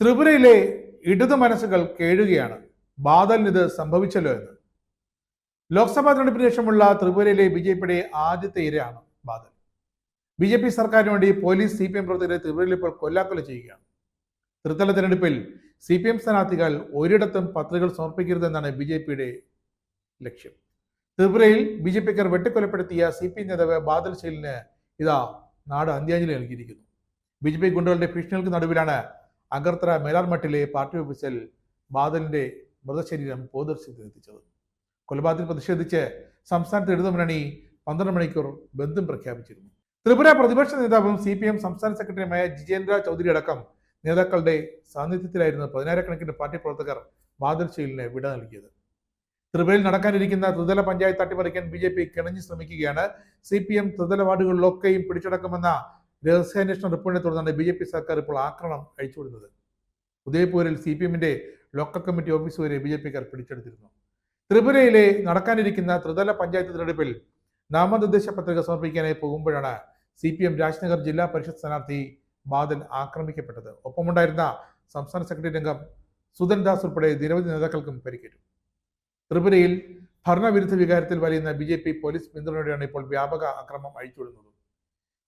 ത്രിപുരയിലെ ഇടതു മനസ്സുകൾ കേഴുകയാണ്. ബാദലിന് ഇത് സംഭവിച്ചല്ലോ എന്ന്. ലോക്സഭാ തെരഞ്ഞെടുപ്പിന് ശേഷമുള്ള ത്രിപുരയിലെ ബി ജെ പിയുടെ ആദ്യത്തെ ഇരയാണ് ബാദൽ. ബി ജെ പി സർക്കാരിന് വേണ്ടി പോലീസ് സി പി എം പ്രവർത്തകരെ ത്രിപുരയിൽ ഇപ്പോൾ കൊല്ലാക്കൊല ചെയ്യുകയാണ്. ത്രിതല തെരഞ്ഞെടുപ്പിൽ സി പി എം സ്ഥാനാർത്ഥികൾ ഒരിടത്തും പത്രികകൾ സമർപ്പിക്കരുതെന്നാണ് ബി ജെ പിയുടെ ലക്ഷ്യം. ത്രിപുരയിൽ ബി ജെ പിക്കാർ വെട്ടിക്കൊലപ്പെടുത്തിയ സി പി നേതാവ് ബാദൽ ഷെയിലിന് ഇതാ നാട് അന്ത്യാഞ്ജലി നൽകിയിരിക്കുന്നു. ബി ജെ പി ഗുണ്ടകളുടെ ഭീഷണികൾക്ക് നടുവിലാണ് അഗർത്തല മേലാർമട്ടിലെ പാർട്ടി ഓഫീസിൽ ബാദലിന്റെ മൃതശരീരം പൊതുദർശനത്തിൽ എത്തിച്ചത് കൊലപാതകത്തിൽ പ്രതിഷേധിച്ച് സംസ്ഥാനത്ത് ഇടതുമുന്നണി പന്ത്രണ്ട് മണിക്കൂർ ബന്ധം പ്രഖ്യാപിച്ചിരുന്നു. ത്രിപുര പ്രതിപക്ഷ നേതാവും സി പി എം സംസ്ഥാന സെക്രട്ടറിയുമായ ജിജേന്ദ്ര ചൗധരി അടക്കം നേതാക്കളുടെ സാന്നിധ്യത്തിലായിരുന്നു പതിനായിരക്കണക്കിന് പാർട്ടി പ്രവർത്തകർ ബാദൽ ശൈലിന് വിട നൽകിയത്. ത്രിപുരയിൽ നടക്കാനിരിക്കുന്ന ത്രിതല പഞ്ചായത്ത് അട്ടിമറിക്കാൻ ബി ജെ പി കിണഞ്ഞു ശ്രമിക്കുകയാണ്. സി പി എം ത്രിതല വാർഡുകളിലൊക്കെയും പിടിച്ചടക്കുമെന്ന രഹസ്യാന്വേഷണ റിപ്പോർട്ടിനെ തുടർന്നാണ് ബി ജെ പി സർക്കാർ ഇപ്പോൾ ആക്രമണം അഴിച്ചുവിടുന്നത്. ഉദയപൂരിൽ സി പി എമ്മിന്റെ ലോക്കൽ കമ്മിറ്റി ഓഫീസ് വരെ ബി ജെ പിക്കാർ പിടിച്ചെടുത്തിരുന്നു. ത്രിപുരയിലെ നടക്കാനിരിക്കുന്ന ത്രിതല പഞ്ചായത്ത് തെരഞ്ഞെടുപ്പിൽ നാമനിർദ്ദേശ പത്രിക സമർപ്പിക്കാനായി പോകുമ്പോഴാണ് സി പി എം രാജ്നഗർ ജില്ലാ പരിഷത്ത് സ്ഥാനാർത്ഥി ബാദൽ ആക്രമിക്കപ്പെട്ടത്. ഒപ്പമുണ്ടായിരുന്ന സംസ്ഥാന സെക്രട്ടറി രംഗം സുധൻ ദാസ് ഉൾപ്പെടെ നിരവധി നേതാക്കൾക്കും പരിക്കേറ്റു. ത്രിപുരയിൽ ഭരണവിരുദ്ധ വികാരത്തിൽ വലയുന്ന ബി ജെ പി പോലീസ് പിന്തുണയോടെയാണ് ഇപ്പോൾ വ്യാപക അക്രമം അഴിച്ചുവിടുന്നത്.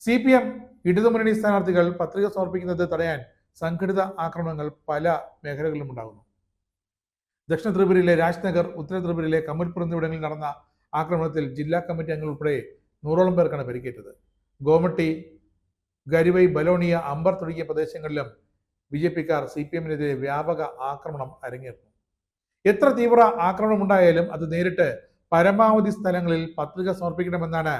സി പി എം ഇടതുമുന്നണി സ്ഥാനാർത്ഥികൾ പത്രിക സമർപ്പിക്കുന്നത് തടയാൻ സംഘടിത ആക്രമണങ്ങൾ പല മേഖലകളിലും ഉണ്ടാകുന്നു. ദക്ഷിണ ത്രിപുരയിലെ രാജ്നഗർ ഉത്തര ത്രിപുരയിലെ കമൽപുർ എന്നിവിടങ്ങളിൽ നടന്ന ആക്രമണത്തിൽ ജില്ലാ കമ്മിറ്റി അംഗങ്ങൾ ഉൾപ്പെടെ നൂറോളം പേർക്കാണ് പരിക്കേറ്റത്. ഗോമട്ടി ഗരുവൈ ബലോണിയ അമ്പർ തുടങ്ങിയ പ്രദേശങ്ങളിലും ബി ജെ പിക്കാർ സി പി എമ്മിനെതിരെ വ്യാപക ആക്രമണം അരങ്ങേറുന്നു എത്ര തീവ്ര ആക്രമണം ഉണ്ടായാലും അത് നേരിട്ട് പരമാവധി സ്ഥലങ്ങളിൽ പത്രിക സമർപ്പിക്കണമെന്നാണ്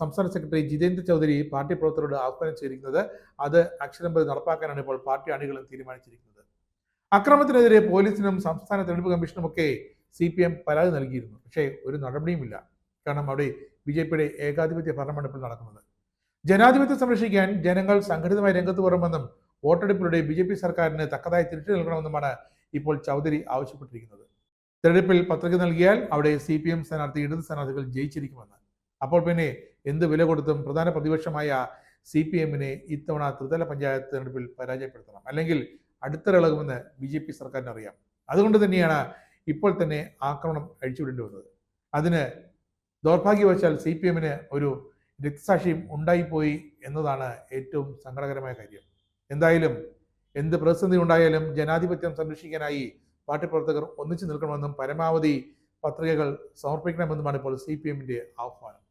സംസ്ഥാന സെക്രട്ടറി ജിതേന്ദ്ര ചൗധരി പാർട്ടി പ്രവർത്തകരോട് ആഹ്വാനം ചെയ്തിരിക്കുന്നത് അത് അക്ഷരം നടപ്പാക്കാനാണ് ഇപ്പോൾ പാർട്ടി അണികളും തീരുമാനിച്ചിരിക്കുന്നത്. അക്രമത്തിനെതിരെ പോലീസിനും സംസ്ഥാന തെരഞ്ഞെടുപ്പ് കമ്മീഷനും ഒക്കെ സി പി എം പരാതി നൽകിയിരുന്നു. പക്ഷേ ഒരു നടപടിയുമില്ല. കാരണം അവിടെ ബി ജെ പിയുടെ ഏകാധിപത്യ ഭരണമാണ് ഇപ്പോൾ നടക്കുന്നത്. ജനാധിപത്യം സംരക്ഷിക്കാൻ ജനങ്ങൾ സംഘടിതമായി രംഗത്ത് വരുമെന്നും വോട്ടെടുപ്പിലൂടെ ബി ജെ പി സർക്കാരിന് തക്കതായി തിരിച്ചു നൽകണമെന്നുമാണ് ഇപ്പോൾ ചൗധരി ആവശ്യപ്പെട്ടിരിക്കുന്നത്. തെരഞ്ഞെടുപ്പിൽ പത്രിക നൽകിയാൽ അവിടെ സി പി എം സ്ഥാനാർത്ഥി ഇടത് സ്ഥാനാർത്ഥികൾ ജയിച്ചിരിക്കുമെന്ന്. അപ്പോൾ പിന്നെ എന്ത് വില കൊടുത്തും പ്രധാന പ്രതിപക്ഷമായ സി പി എമ്മിനെ ഇത്തവണ ത്രിതല പഞ്ചായത്ത് തെരഞ്ഞെടുപ്പിൽ പരാജയപ്പെടുത്തണം. അല്ലെങ്കിൽ അടുത്തിളകുമെന്ന് ബി ജെ പി സർക്കാരിന് അറിയാം അതുകൊണ്ട് തന്നെയാണ് ഇപ്പോൾ തന്നെ ആക്രമണം അഴിച്ചുവിടേണ്ടി വന്നത്. അതിന് ദൗർഭാഗ്യവശാൽ സി പി എമ്മിന് ഒരു രക്തസാക്ഷിയും ഉണ്ടായിപ്പോയി എന്നതാണ് ഏറ്റവും സങ്കടകരമായ കാര്യം. എന്തായാലും എന്ത് പ്രതിസന്ധി ഉണ്ടായാലും ജനാധിപത്യം സംരക്ഷിക്കാനായി പാർട്ടി പ്രവർത്തകർ ഒന്നിച്ചു നിൽക്കണമെന്നും പരമാവധി പത്രികകൾ സമർപ്പിക്കണമെന്നുമാണ് ഇപ്പോൾ സി പി എമ്മിന്റെ ആഹ്വാനം.